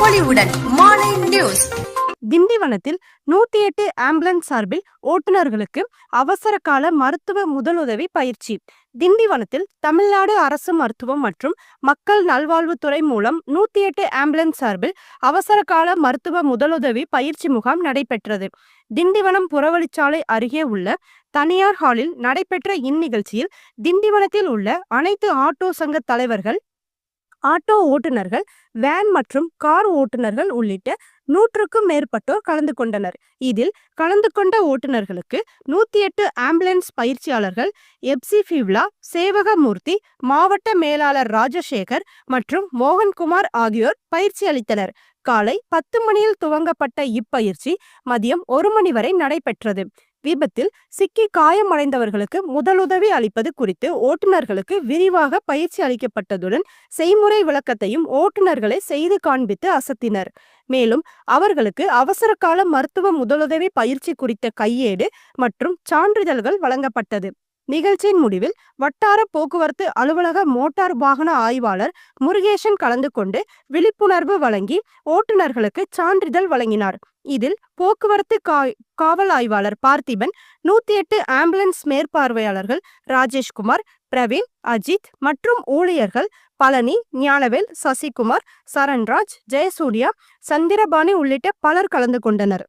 பொலிவுடன் மாலை நியூஸ். திண்டிவனத்தில் நூத்தி எட்டு ஆம்புலன்ஸ் சார்பில் ஓட்டுநர்களுக்கு அவசர கால மருத்துவ முதலுதவி பயிற்சி. திண்டிவனத்தில் தமிழ்நாடு அரசு மருத்துவம் மற்றும் மக்கள் நல்வாழ்வுத்துறை மூலம் நூத்தி எட்டு ஆம்புலன்ஸ் சார்பில் அவசர கால மருத்துவ முதலுதவி பயிற்சி முகாம் நடைபெற்றது. திண்டிவனம் புறவழிச்சாலை அருகே உள்ள தனியார் ஹாலில் நடைபெற்ற இந்நிகழ்ச்சியில் திண்டிவனத்தில் உள்ள அனைத்து ஆட்டோ சங்க தலைவர்கள் ஆட்டோ ஓட்டுநர்கள் வேன் மற்றும் கார் ஓட்டுநர்கள் உள்ளிட்ட நூற்றுக்கும் மேற்பட்டோர் கலந்து கொண்டனர். இதில் கலந்து கொண்ட ஓட்டுநர்களுக்கு நூத்தி எட்டு ஆம்புலன்ஸ் பயிற்சியாளர்கள் எப்சி ஃபிவ்லா சேவகமூர்த்தி மாவட்ட மேலாளர் ராஜசேகர் மற்றும் மோகன்குமார் ஆகியோர் பயிற்சி அளித்தனர். காலை பத்து மணியில் துவங்கப்பட்ட இப்பயிற்சி மதியம் ஒரு மணி வரை நடைபெற்றது. விபத்தில் சிக்கி காயமடைந்தவர்களுக்கு முதலுதவி அளிப்பது குறித்து ஓட்டுநர்களுக்கு விரிவாக பயிற்சி அளிக்கப்பட்டதுடன் செய்முறை விளக்கத்தையும் ஓட்டுநர்களை செய்து காண்பித்து அசத்தினர். மேலும் அவர்களுக்கு அவசர கால மருத்துவ முதலுதவி பயிற்சி குறித்த கையேடு மற்றும் சான்றிதழ்கள் வழங்கப்பட்டது. நிகழ்ச்சியின் முடிவில் வட்டார போக்குவரத்து அலுவலக மோட்டார் வாகன ஆய்வாளர் முருகேசன் கலந்து கொண்டு விழிப்புணர்வு வழங்கி ஓட்டுநர்களுக்கு சான்றிதழ் வழங்கினார். இதில் போக்குவரத்து கா- காவல் ஆய்வாளர் பார்த்திபன் நூத்தி எட்டு ஆம்புலன்ஸ் மேற்பார்வையாளர்கள் ராஜேஷ்குமார் பிரவீன் அஜித் மற்றும் ஊழியர்கள் பழனி ஞானவேல் சசிகுமார் சரண்ராஜ் ஜெயசூர்யா சந்திரபாணி உள்ளிட்ட பலர் கலந்து கொண்டனர்.